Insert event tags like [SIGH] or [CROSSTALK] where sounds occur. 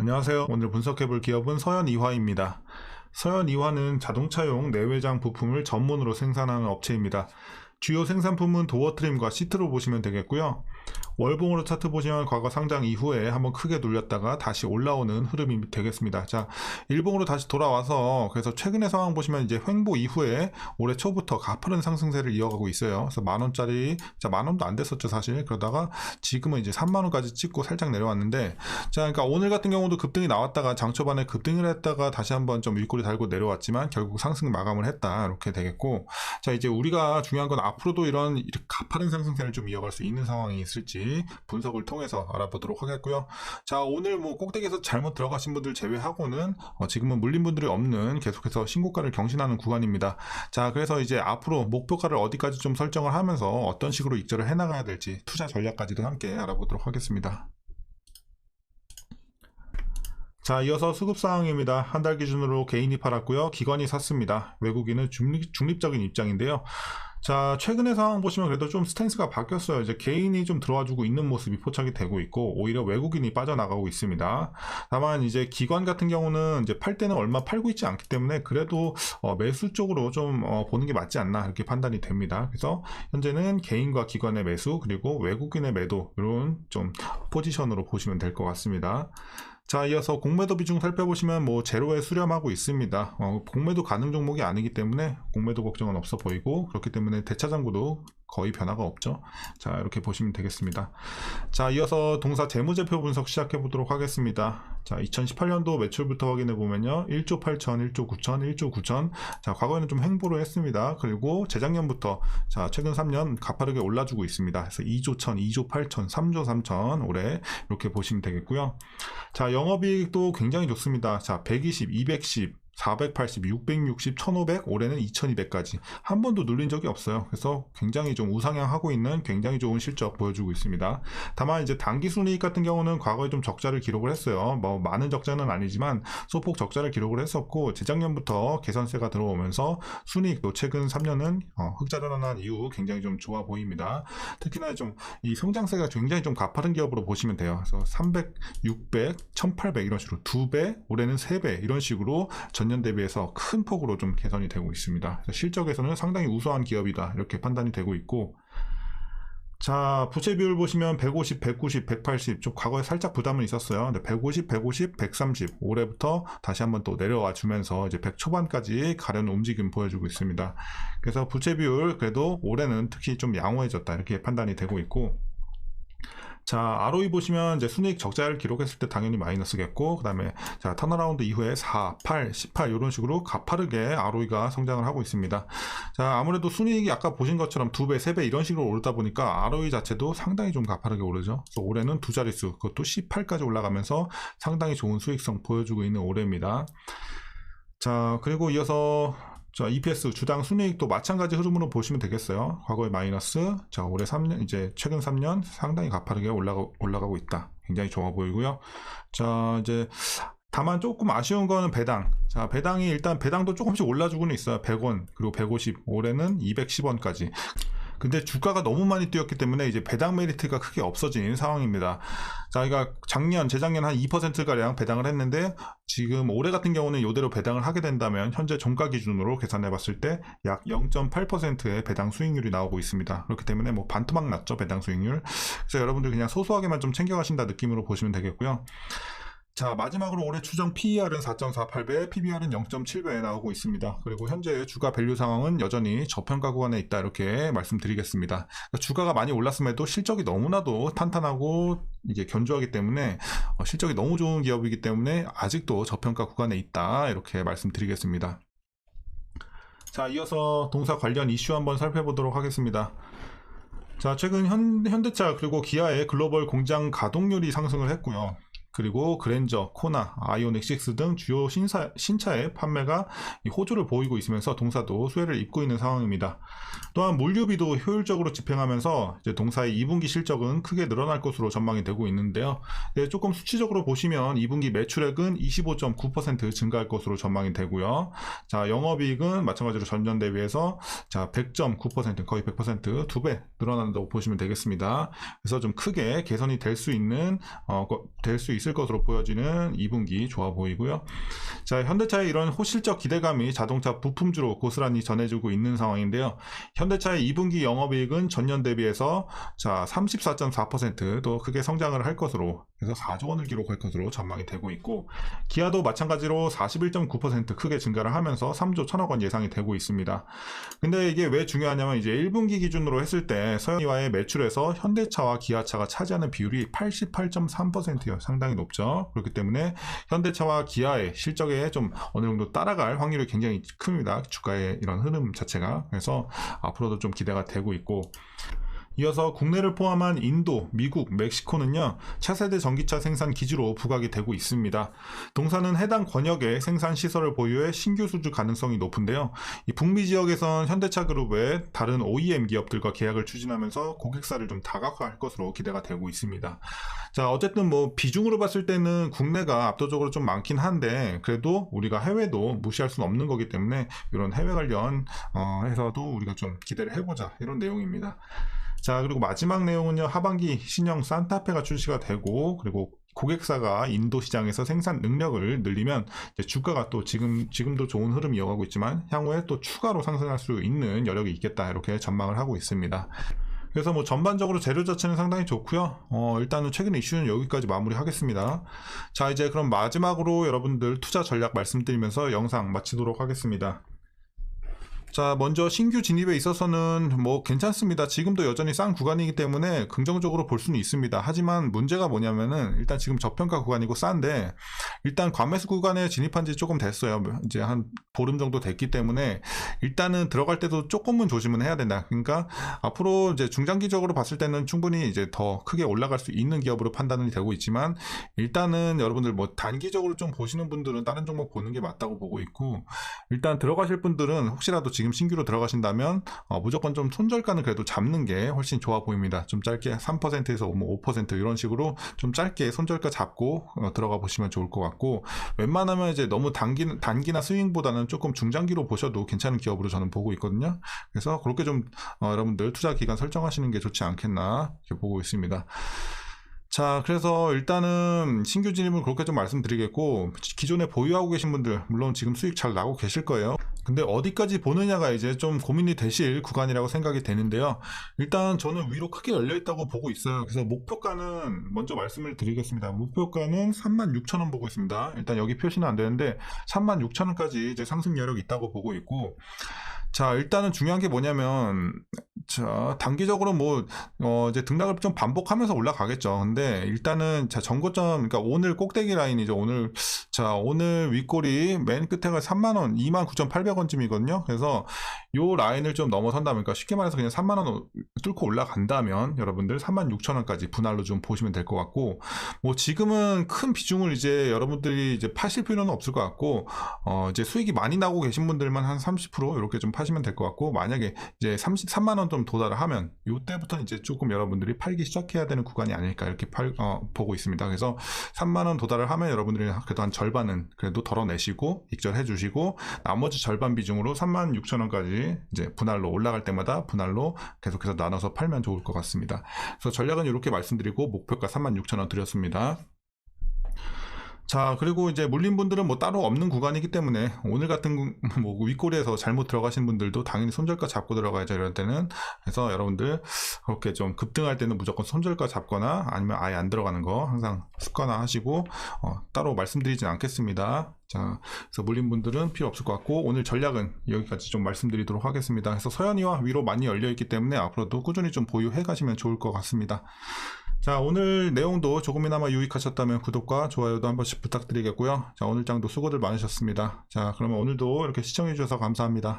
안녕하세요. 오늘 분석해볼 기업은 서현이화입니다. 서현이화는 자동차용 내외장 부품을 전문으로 생산하는 업체입니다. 주요 생산품은 도어 트림과 시트로 보시면 되겠고요. 월봉으로 차트 보시면 과거 상장 이후에 한번 크게 눌렸다가 다시 올라오는 흐름이 되겠습니다. 자, 일봉으로 다시 돌아와서 그래서 최근의 상황 보시면 이제 횡보 이후에 올해 초부터 가파른 상승세를 이어가고 있어요. 그래서 만 원짜리 자, 만 원도 안 됐었죠, 사실. 그러다가 지금은 이제 3만 원까지 찍고 살짝 내려왔는데 자, 그러니까 오늘 같은 경우도 급등이 나왔다가 장 초반에 급등을 했다가 다시 한번 좀 윗꼬리 달고 내려왔지만 결국 상승 마감을 했다. 이렇게 되겠고 자, 이제 우리가 중요한 건 앞으로도 이런 가파른 상승세를 좀 이어갈 수 있는 상황이 있을지 분석을 통해서 알아보도록 하겠고요. 자, 오늘 뭐 꼭대기에서 잘못 들어가신 분들 제외하고는 어, 지금은 물린 분들이 없는 계속해서 신고가를 경신하는 구간입니다. 자, 그래서 이제 앞으로 목표가를 어디까지 좀 설정을 하면서 어떤 식으로 익절을 해나가야 될지 투자 전략까지도 함께 알아보도록 하겠습니다. 자, 이어서 수급 상황입니다. 한 달 기준으로 개인이 팔았고요. 기관이 샀습니다. 외국인은 중립, 중립적인 입장인데요. 자, 최근의 상황 보시면 그래도 좀 스탠스가 바뀌었어요. 이제 개인이 좀 들어와주고 있는 모습이 포착이 되고 있고, 오히려 외국인이 빠져나가고 있습니다. 다만 이제 기관 같은 경우는 이제 팔 때는 얼마 팔고 있지 않기 때문에 그래도 어, 매수 쪽으로 좀 어, 보는 게 맞지 않나 이렇게 판단이 됩니다. 그래서 현재는 개인과 기관의 매수 그리고 외국인의 매도 이런 좀 포지션으로 보시면 될 것 같습니다. 자, 이어서 공매도 비중 살펴보시면 뭐 제로에 수렴하고 있습니다. 어, 공매도 가능 종목이 아니기 때문에 공매도 걱정은 없어 보이고 그렇기 때문에 대차장구도 거의 변화가 없죠. 자, 이렇게 보시면 되겠습니다. 자, 이어서 동사 재무제표 분석 시작해 보도록 하겠습니다. 자, 2018년도 매출부터 확인해 보면요. 1조 8천, 1조 9천, 1조 9천. 자, 과거에는 좀 횡보를 했습니다. 그리고 재작년부터 자, 최근 3년 가파르게 올라주고 있습니다. 그래서 2조 1천, 2조 8천, 3조 3천 올해 이렇게 보시면 되겠고요. 자, 영업이익도 굉장히 좋습니다. 자, 120, 210, 480, 660, 1500, 올해는 2200까지 한 번도 눌린 적이 없어요. 그래서 굉장히 좀 우상향하고 있는 굉장히 좋은 실적 보여주고 있습니다. 다만 이제 단기 순이익 같은 경우는 과거에 좀 적자를 기록을 했어요. 뭐 많은 적자는 아니지만 소폭 적자를 기록을 했었고 재작년부터 개선세가 들어오면서 순이익도 최근 3년은 어, 흑자를 한 이후 굉장히 좀 좋아 보입니다. 특히나 좀 이 성장세가 굉장히 좀 가파른 기업으로 보시면 돼요. 그래서 300, 600, 1800 이런 식으로 두 배, 올해는 세배 이런 식으로 전년 대비해서 큰 폭으로 좀 개선이 되고 있습니다. 실적에서는 상당히 우수한 기업이다 이렇게 판단이 되고 있고 자, 부채 비율 보시면 150, 190, 180, 좀 과거에 살짝 부담은 있었어요. 근데 150, 150, 130, 올해부터 다시 한번 또 내려와 주면서 이제 100 초반까지 가려는 움직임 보여주고 있습니다. 그래서 부채 비율 그래도 올해는 특히 좀 양호해졌다 이렇게 판단이 되고 있고 자, ROE 보시면 이제 순이익 적자를 기록했을 때 당연히 마이너스겠고, 그 다음에 자, 턴어라운드 이후에 4, 8, 18 이런 식으로 가파르게 ROE가 성장을 하고 있습니다. 자, 아무래도 순이익이 아까 보신 것처럼 2배, 3배 이런 식으로 오르다 보니까 ROE 자체도 상당히 좀 가파르게 오르죠. 그래서 올해는 두 자릿수, 그것도 18까지 올라가면서 상당히 좋은 수익성 보여주고 있는 올해입니다. 자, 그리고 이어서 자, EPS 주당 순이익도 마찬가지 흐름으로 보시면 되겠어요. 과거에 마이너스, 자, 올해 3년, 이제 최근 3년 상당히 가파르게 올라가, 올라가고 있다. 굉장히 좋아 보이고요. 자, 이제 다만 조금 아쉬운 거는 배당. 자, 배당이 일단 배당도 조금씩 올라주고는 있어요. 100원, 그리고 150, 올해는 210원까지. 근데 주가가 너무 많이 뛰었기 때문에 이제 배당 메리트가 크게 없어진 상황입니다. 자, 그러니까 작년, 재작년 한 2%가량 배당을 했는데 지금 올해 같은 경우는 이대로 배당을 하게 된다면 현재 종가 기준으로 계산해 봤을 때 약 0.8%의 배당 수익률이 나오고 있습니다. 그렇기 때문에 뭐 반토막 났죠, 배당 수익률. 그래서 여러분들 그냥 소소하게만 좀 챙겨 가신다 느낌으로 보시면 되겠고요. 자, 마지막으로 올해 추정 PER은 4.48배, PBR은 0.7배에 나오고 있습니다. 그리고 현재 주가 밸류 상황은 여전히 저평가 구간에 있다 이렇게 말씀드리겠습니다. 그러니까 주가가 많이 올랐음에도 실적이 너무나도 탄탄하고 이게 견조하기 때문에 어, 실적이 너무 좋은 기업이기 때문에 아직도 저평가 구간에 있다 이렇게 말씀드리겠습니다. 자, 이어서 동사 관련 이슈 한번 살펴보도록 하겠습니다. 자, 최근 현, 현대차 그리고 기아의 글로벌 공장 가동률이 상승을 했고요. 그리고 그랜저, 코나, 아이오닉 6 등 주요 신사, 신차의 판매가 호조를 보이고 있으면서 동사도 수혜를 입고 있는 상황입니다. 또한 물류비도 효율적으로 집행하면서 동사의 2분기 실적은 크게 늘어날 것으로 전망이 되고 있는데요. 네, 조금 수치적으로 보시면 2분기 매출액은 25.9% 증가할 것으로 전망이 되고요. 자, 영업이익은 마찬가지로 전년 대비해서 자, 100.9% 거의 100%두 배 늘어난다고 보시면 되겠습니다. 그래서 좀 크게 개선이 될 수 있는 어, 될 수 있을 있을 것으로 보여지는 2분기 좋아 보이고요. 자, 현대차의 이런 호실적 기대감이 자동차 부품주로 고스란히 전해지고 있는 상황인데요. 현대차의 2분기 영업이익은 전년 대비해서 자, 34.4%또 크게 성장을 할 것으로 그래서 4조 원을 기록할 것으로 전망이 되고 있고 기아도 마찬가지로 41.9% 크게 증가를 하면서 3조 1천억 원 예상이 되고 있습니다. 근데 이게 왜 중요하냐면 이제 1분기 기준으로 했을 때 서현이와의 매출에서 현대차와 기아차가 차지하는 비율이 88.3%예요. 상당히 높죠. 그렇기 때문에 현대차와 기아의 실적에 좀 어느 정도 따라갈 확률이 굉장히 큽니다. 주가의 이런 흐름 자체가. 그래서 앞으로도 좀 기대가 되고 있고 이어서 국내를 포함한 인도, 미국, 멕시코는요, 차세대 전기차 생산 기지로 부각이 되고 있습니다. 동사는 해당 권역에 생산 시설을 보유해 신규 수주 가능성이 높은데요. 이 북미 지역에선 현대차 그룹의 다른 OEM 기업들과 계약을 추진하면서 고객사를 좀 다각화할 것으로 기대가 되고 있습니다. 자, 어쨌든 뭐 비중으로 봤을 때는 국내가 압도적으로 좀 많긴 한데 그래도 우리가 해외도 무시할 수는 없는 거기 때문에 이런 해외 관련 어, 해서도 우리가 좀 기대를 해보자 이런 내용입니다. 자, 그리고 마지막 내용은요, 하반기 신형 산타페가 출시가 되고, 그리고 고객사가 인도 시장에서 생산 능력을 늘리면 주가가 또 지금 지금도 좋은 흐름 이어가고 있지만 향후에 또 추가로 상승할 수 있는 여력이 있겠다 이렇게 전망을 하고 있습니다. 그래서 뭐 전반적으로 재료 자체는 상당히 좋고요. 어, 일단은 최근 이슈는 여기까지 마무리하겠습니다. 자, 이제 그럼 마지막으로 여러분들 투자 전략 말씀드리면서 영상 마치도록 하겠습니다. 자, 먼저 신규 진입에 있어서는 뭐 괜찮습니다. 지금도 여전히 싼 구간이기 때문에 긍정적으로 볼 수는 있습니다. 하지만 문제가 뭐냐면은 일단 지금 저평가 구간이고 싼데 일단 과매수 구간에 진입한 지 조금 됐어요. 이제 한 보름 정도 됐기 때문에 일단은 들어갈 때도 조금은 조심은 해야 된다. 그러니까 앞으로 이제 중장기적으로 봤을 때는 충분히 이제 더 크게 올라갈 수 있는 기업으로 판단이 되고 있지만 일단은 여러분들 뭐 단기적으로 좀 보시는 분들은 다른 종목 보는 게 맞다고 보고 있고 일단 들어가실 분들은 혹시라도 지금 신규로 들어가신다면 어, 무조건 좀 손절가는 그래도 잡는 게 훨씬 좋아 보입니다. 좀 짧게 3%에서 5% 이런 식으로 좀 짧게 손절가 잡고 어, 들어가 보시면 좋을 것 같고 웬만하면 이제 너무 단기, 단기나 스윙보다는 조금 중장기로 보셔도 괜찮은 기업으로 저는 보고 있거든요. 그래서 그렇게 좀 어, 여러분들 투자 기간 설정하시는 게 좋지 않겠나 이렇게 보고 있습니다. 자, 그래서 일단은 신규 진입을 그렇게 좀 말씀드리겠고, 기존에 보유하고 계신 분들, 물론 지금 수익 잘 나고 계실 거예요. 근데 어디까지 보느냐가 이제 좀 고민이 되실 구간이라고 생각이 되는데요. 일단 저는 위로 크게 열려 있다고 보고 있어요. 그래서 목표가는 먼저 말씀을 드리겠습니다. 목표가는 36,000원 보고 있습니다. 일단 여기 표시는 안 되는데 36,000원까지 이제 상승 여력이 있다고 보고 있고, 자, 일단은 중요한 게 뭐냐면, 자, 단기적으로 뭐, 어, 이제 등락을 좀 반복하면서 올라가겠죠. 근데 일단은, 자, 전고점, 그러니까 오늘 꼭대기 라인이죠. 오늘, 자, 오늘 윗골이 맨 끝에가 3만원, 29,800원쯤이거든요. 그래서 요 라인을 좀 넘어선다면, 그러니까 쉽게 말해서 그냥 3만원 뚫고 올라간다면, 여러분들 36,000원까지 분할로 좀 보시면 될 것 같고, 뭐 지금은 큰 비중을 이제 여러분들이 이제 파실 필요는 없을 것 같고, 어, 이제 수익이 많이 나고 계신 분들만 한 30% 이렇게 좀 파시면 될 것 같고 만약에 이제 33만 원 좀 도달을 하면 이때부터 이제 조금 여러분들이 팔기 시작해야 되는 구간이 아닐까 이렇게 팔, 어, 보고 있습니다. 그래서 3만 원 도달을 하면 여러분들이 그래도 한 절반은 그래도 덜어내시고 익절해 주시고 나머지 절반 비중으로 3만 6천 원까지 이제 분할로 올라갈 때마다 분할로 계속해서 나눠서 팔면 좋을 것 같습니다. 그래서 전략은 이렇게 말씀드리고 목표가 3만 6천 원 드렸습니다. 자, 그리고 이제 물린 분들은 뭐 따로 없는 구간이기 때문에 오늘 같은 [LAUGHS] 뭐 윗꼬리에서 잘못 들어가신 분들도 당연히 손절가 잡고 들어가야죠. 이럴 때는. 그래서 여러분들 그렇게 좀 급등할 때는 무조건 손절가 잡거나 아니면 아예 안 들어가는 거 항상 습관화 하시고 어, 따로 말씀드리진 않겠습니다. 자, 그래서 물린 분들은 필요 없을 것 같고 오늘 전략은 여기까지 좀 말씀드리도록 하겠습니다. 그래서 서현이와 위로 많이 열려 있기 때문에 앞으로도 꾸준히 좀 보유해 가시면 좋을 것 같습니다. 자, 오늘 내용도 조금이나마 유익하셨다면 구독과 좋아요도 한 번씩 부탁드리겠고요. 자, 오늘 장도 수고들 많으셨습니다. 자, 그러면 오늘도 이렇게 시청해주셔서 감사합니다.